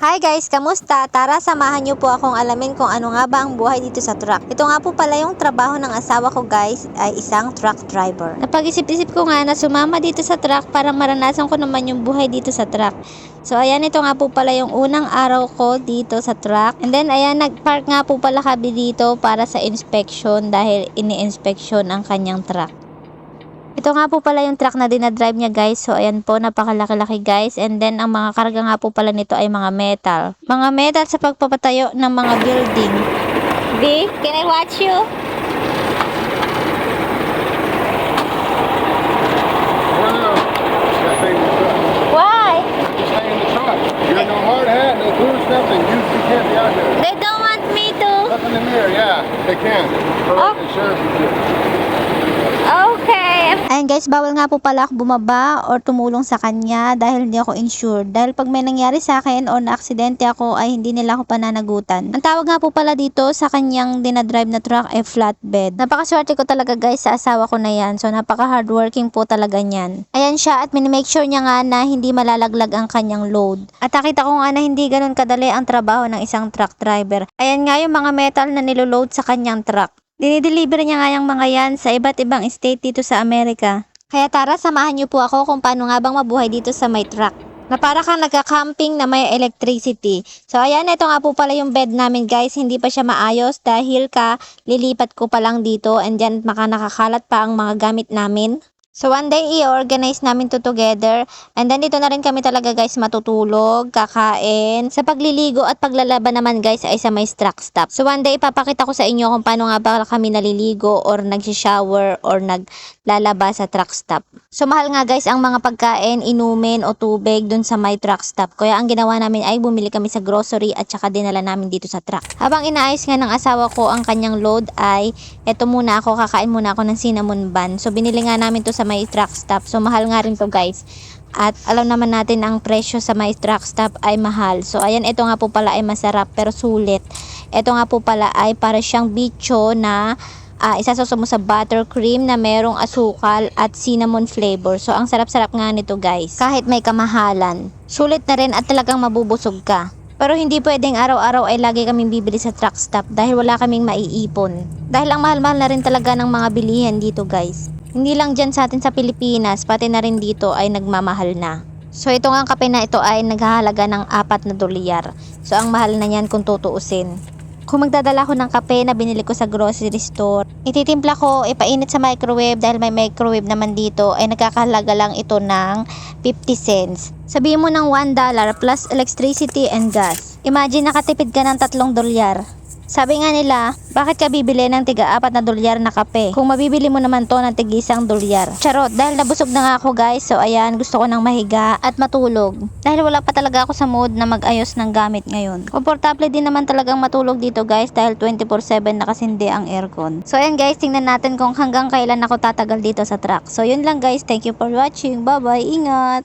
Hi guys, kamusta? Tara, samahan niyo po akong alamin kung ano nga ba ang buhay dito sa truck. Ito nga po pala yung trabaho ng asawa ko guys, ay isang truck driver. Napag-isip-isip ko nga na sumama dito sa truck para maranasan ko naman yung buhay dito sa truck. So ayan, ito nga po pala yung unang araw ko dito sa truck. And then ayan, nag-park nga po pala kami dito para sa inspection dahil ini-inspection ang kanyang truck. Ito nga po pala yung truck na dinadrive niya guys. So ayan po, napakalaki-laki guys. And then ang mga karga nga po pala nito ay mga metal. Mga metal sa pagpapatayo ng mga building. B, can I watch you? They don't want me to. Look in the mirror, yeah, they can. For Oh. insurance. Ayan guys, bawal nga po pala ako bumaba or tumulong sa kanya dahil hindi ako insured. Dahil pag may nangyari sa akin o na-aksidente ako ay hindi nila ako pananagutan. Ang tawag nga po pala dito sa kanyang dinadrive na truck ay flatbed. Napakaswerte ko talaga guys sa asawa ko na yan. So napaka hardworking po talaga niyan. Ayan siya at minimake sure niya nga na hindi malalaglag ang kanyang load. At nakita ko nga na hindi ganun kadali ang trabaho ng isang truck driver. Ayan nga yung mga metal na niloload sa kanyang truck. Dinideliver niya nga yung mga yan sa iba't ibang state dito sa Amerika. Kaya tara, samahan niyo po ako kung paano nga bang mabuhay dito sa may truck. Na para kang nagka-camping na may electricity. So ayan, ito nga po pala yung bed namin guys. Hindi pa siya maayos dahil ka lilipat ko pa lang dito and dyan maka nakakalat pa ang mga gamit namin. So one day i-organize namin to together and then dito na rin kami talaga guys matutulog, kakain. Sa pagliligo at paglalaba naman guys ay sa may truck stop. So one day ipapakita ko sa inyo kung paano nga ba kami naliligo or nag-shower or naglalaba sa truck stop. So mahal nga guys ang mga pagkain, inumin o tubig dun sa may truck stop. Kaya ang ginawa namin ay bumili kami sa grocery at saka dinala namin dito sa truck. Habang inaayos nga ng asawa ko ang kanyang load ay eto muna ako, kakain muna ako ng cinnamon bun. So binili nga namin to sa may truck stop. So mahal nga rin to guys. At alam naman natin ang presyo sa may truck stop ay mahal. So ayan, ito nga po pala ay masarap pero sulit. Ito nga po pala ay para siyang bicho na uh, isasasaw mo sa buttercream na merong asukal at cinnamon flavor. So ang sarap-sarap nga nito guys. Kahit may kamahalan. Sulit na rin at talagang mabubusog ka. Pero hindi pwedeng araw-araw ay lagi kaming bibili sa truck stop dahil wala kaming maiipon. Dahil ang mahal-mahal na rin talaga ng mga bilihan dito guys. Hindi lang dyan sa atin sa Pilipinas, pati na rin dito ay nagmamahal na. So ito nga kape na ito ay naghahalaga ng apat na dolyar. So ang mahal na yan kung tutuusin. Kung magdadala ko ng kape na binili ko sa grocery store, ititimpla ko, ipainit sa microwave dahil may microwave naman dito ay nagkakahalaga lang ito ng 50 cents. Sabihin mo ng 1 dollar plus electricity and gas. Imagine nakatipid ka ng 3 dolyar. Sabi nga nila, bakit ka bibili ng tiga apat na dolyar na kape kung mabibili mo naman to ng tig isang dolyar? Charot, dahil nabusog na nga ako guys, so ayan, gusto ko nang mahiga at matulog. Dahil wala pa talaga ako sa mood na mag-ayos ng gamit ngayon. Komportable din naman talagang matulog dito guys dahil 24-7 nakasindi ang aircon. So ayan guys, tingnan natin kung hanggang kailan ako tatagal dito sa truck. So yun lang guys, thank you for watching, bye bye, ingat!